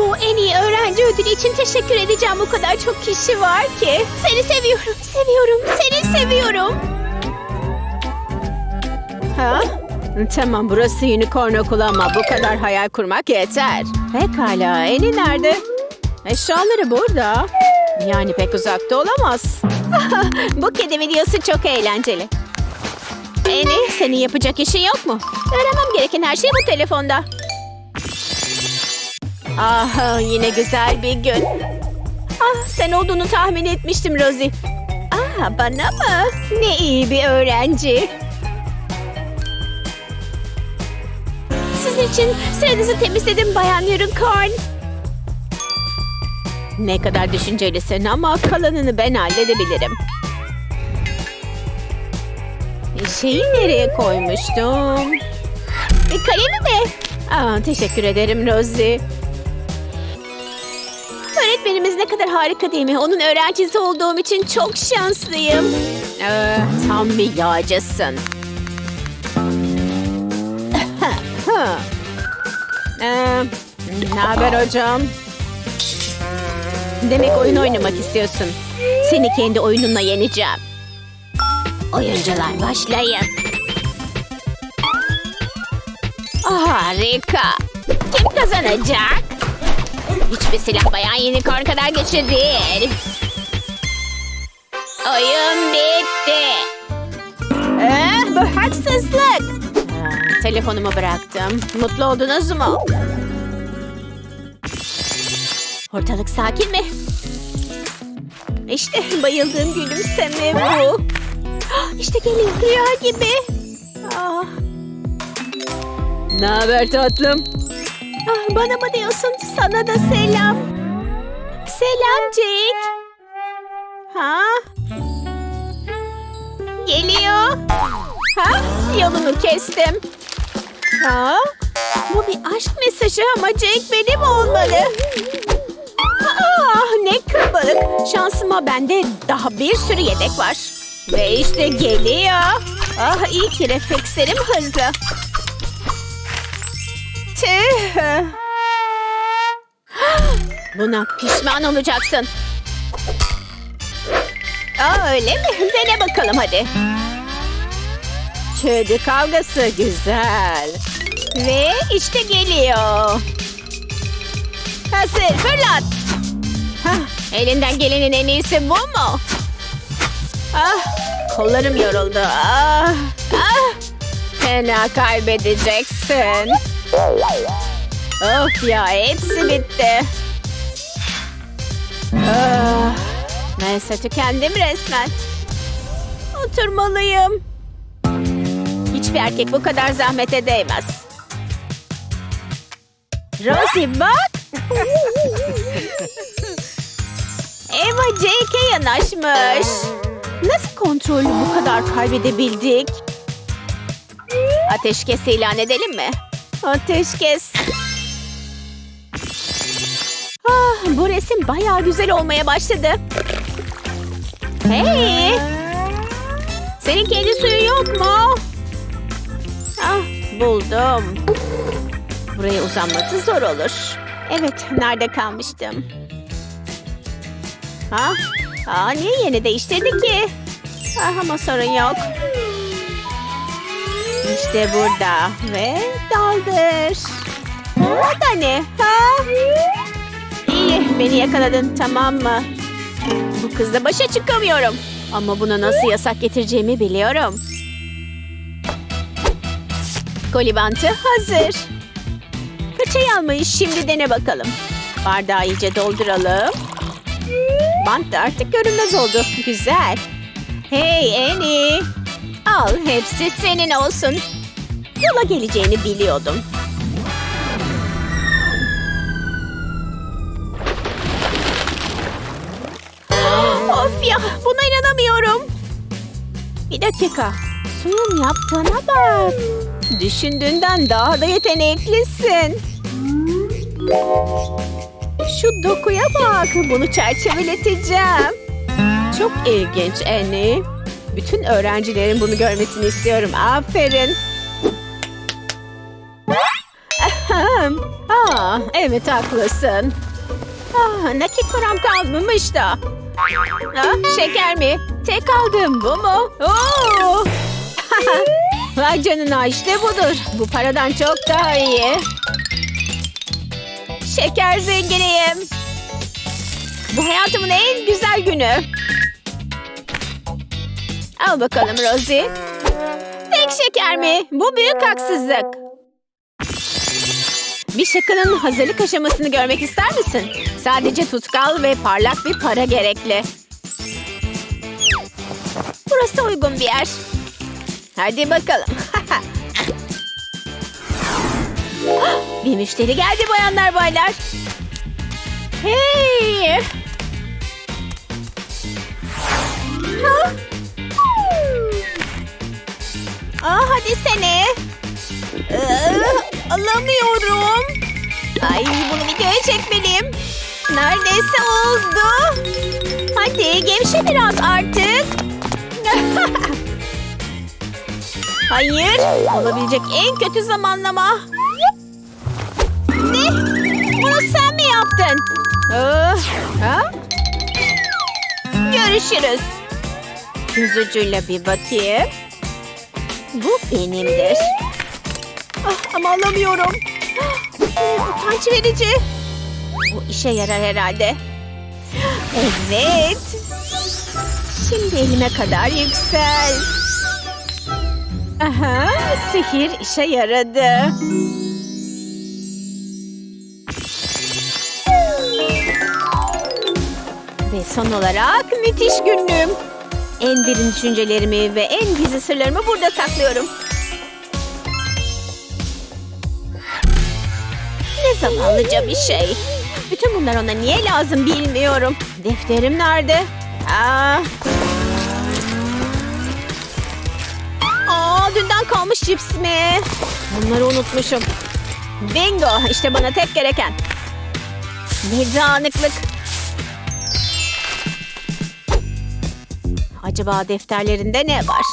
Bu en iyi öğrenci ödülü için teşekkür edeceğim. Bu kadar çok kişi var ki. Seni seviyorum, seviyorum, seni seviyorum. Ha? Tamam burası unicorn okulu ama bu kadar hayal kurmak yeter. Pekala Eni nerede? Eşyaları burada. Yani pek uzakta olamaz. bu kedi videosu çok eğlenceli. Eni senin yapacak işin yok mu? Öğrenmem gereken her şey bu telefonda. Ah yine güzel bir gün. Ah sen olduğunu tahmin etmiştim Rosie. Ah bana mı? Ne iyi bir öğrenci. Sizin için sıranızı temizledim Bayan Unicorn. Ne kadar düşüncelisin ama kalanını ben halledebilirim. Şeyi nereye koymuştum? Kalemi mi? Aa, teşekkür ederim Rosie. Öğretmenimiz ne kadar harika değil mi? Onun öğrencisi olduğum için çok şanslıyım. Ee, tam bir yağcısın. ee, ne haber hocam? Demek oyun oynamak istiyorsun. Seni kendi oyununla yeneceğim. Oyuncular başlayın. Harika. Kim kazanacak? Hiçbir silah bayan unicorn kadar güçlü değil. Oyun bitti. Eh, bu haksızlık. Aa, telefonumu bıraktım. Mutlu oldunuz mu? Ortalık sakin mi? İşte bayıldığım gülümseme bu. İşte geliyor rüya gibi. Ah. Ne haber tatlım? Ah, bana mı diyorsun? Sana da selam. Selam Jake. Ha? Geliyor. Ha? Yolunu kestim. Ha? Bu bir aşk mesajı ama Jake benim olmalı. Ah ne kıbalık. Şansıma bende daha bir sürü yedek var. Ve işte geliyor. Ah iyi ki reflekslerim hızlı. Tüh. Buna pişman olacaksın. Öyle mi? Dene bakalım hadi. Kedi kavgası güzel. Ve işte geliyor. Hazır fırlat. Hah, elinden gelenin en iyisi bu mu? Ah, kollarım yoruldu. Ah, ah. Fena kaybedeceksin. Of ya hepsi bitti. Ah, neyse tükendim resmen. Oturmalıyım. Hiçbir erkek bu kadar zahmete değmez. Rosie bak. Eva Jake'e yanaşmış. Nasıl kontrolü bu kadar kaybedebildik? Ateşkes ilan edelim mi? Ateşkes. Ah, bu resim bayağı güzel olmaya başladı. Hey! Senin kendi suyun yok mu? Ah, buldum. Buraya uzanması zor olur. Evet, nerede kalmıştım? Ha? Aa, niye yeni değiştirdi ki? Ah, ama sorun yok. İşte burada ve daldır. O da ne? Ha? İyi, beni yakaladın tamam mı? Bu kızla başa çıkamıyorum. Ama buna nasıl yasak getireceğimi biliyorum. Kolibantı hazır. Fırçayı almayı şimdi dene bakalım. Bardağı iyice dolduralım. Bant da artık görünmez oldu. Güzel. Hey Annie. Al hepsi senin olsun. Yola geleceğini biliyordum. Of ya buna inanamıyorum. Bir dakika. Suyun yaptığına bak. Düşündüğünden daha da yeteneklisin. Şu dokuya bak. Bunu çerçeveleteceğim. Çok ilginç Annie. Bütün öğrencilerin bunu görmesini istiyorum. Aferin. Ahem. Aa, Aa, evet haklısın. Ah, nakit param kalmamış da. Ah, şeker mi? Tek aldım bu mu? Oo! Vay canına işte budur. Bu paradan çok daha iyi. Şeker zenginiyim. Bu hayatımın en güzel günü. Al bakalım Rosie. Tek şeker mi? Bu büyük haksızlık. Bir şakanın hazırlık aşamasını görmek ister misin? Sadece tutkal ve parlak bir para gerekli. Burası uygun bir yer. Hadi bakalım. bir müşteri geldi bayanlar baylar. Hey! Ha? Aa, hadi sene. Ee, alamıyorum. Ay bunu videoya çekmeliyim. Neredeyse oldu. Hadi gevşe biraz artık. Hayır. Olabilecek en kötü zamanlama. Ne? Bunu sen mi yaptın? Aa, ha? Görüşürüz. Ucuyla bir bakayım. Bu benimdir. Ah, Utanç verici. Bu işe yarar herhalde. Evet. Şimdi elime kadar yüksel. Aha, sihir işe yaradı. Ve son olarak müthiş günlüğüm. En derin düşüncelerimi ve en gizli sırlarımı burada saklıyorum. Zavallıca bir şey. Bütün bunlar ona niye lazım bilmiyorum. Defterim nerede? Aa. Aa, dünden kalmış cips mi? Bunları unutmuşum. Bingo, işte bana tek gereken. Ne dağınıklık. Acaba defterlerinde ne var?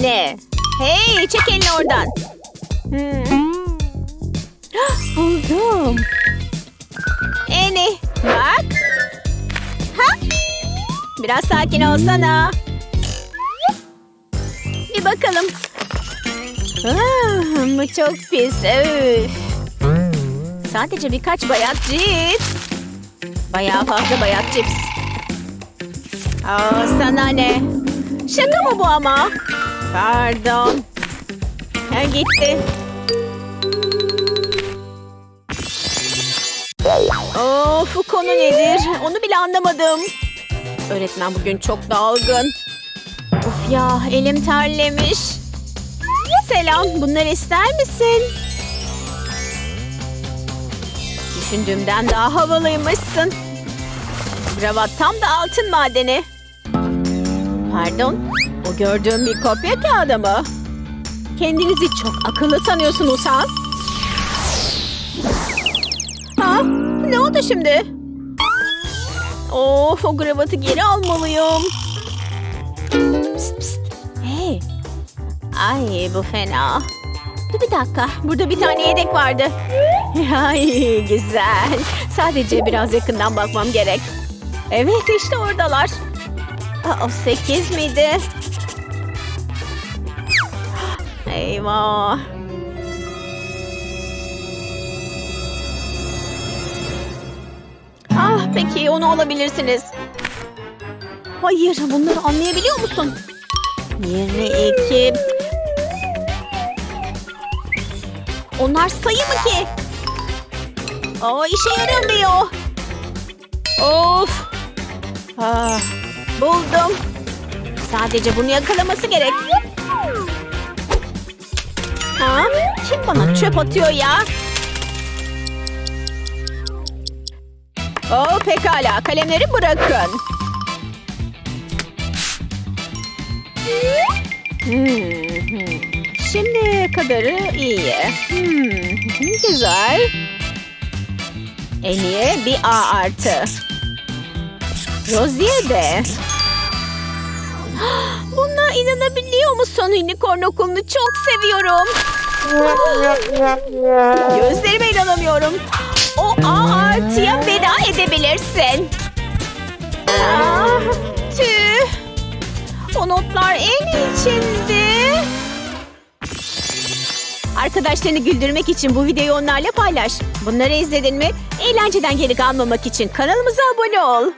Ne? Hey, çek elini oradan. Hmm. Buldum. Eni, bak. Ha? Biraz sakin olsana. Bir bakalım. Ah, bu çok pis. Öf. Sadece birkaç bayat cips. Bayağı fazla bayat cips. Aa, sana ne? Şaka mı bu ama? Pardon. Ha, gitti. Of konu nedir? Onu bile anlamadım. Öğretmen bugün çok dalgın. Of ya elim terlemiş. Selam bunları ister misin? Düşündüğümden daha havalıymışsın. Kravat tam da altın madeni. Pardon, o gördüğüm bir kopya kağıdı mı? Kendinizi çok akıllı sanıyorsun Usan. Ne oldu şimdi? Of, o kravatı geri almalıyım. Psst, psst. Hey. Ay, bu fena. Dur bir dakika, burada bir tane yedek vardı. Ay, güzel. Sadece biraz yakından bakmam gerek. Evet, işte oradalar. Aa, sekiz miydi? Eyvah. Peki onu alabilirsiniz. Hayır bunları anlayabiliyor musun? 22. Onlar sayı mı ki? Aa işe yaramıyor. Of. Ah, buldum. Sadece bunu yakalaması gerek. Ha? Kim bana çöp atıyor ya? Oh pekala kalemleri bırakın. Hmm, Şimdi kadarı iyi. Hmm, güzel. En bir A artı. Rozier de. Buna inanabiliyor musun? Unicorn okulunu çok seviyorum. Gözlerime inanamıyorum. O aa artıya edebilirsin. Ah, tüh. O notlar en içindi. Arkadaşlarını güldürmek için bu videoyu onlarla paylaş. Bunları izledin mi? Eğlenceden geri kalmamak için kanalımıza abone ol.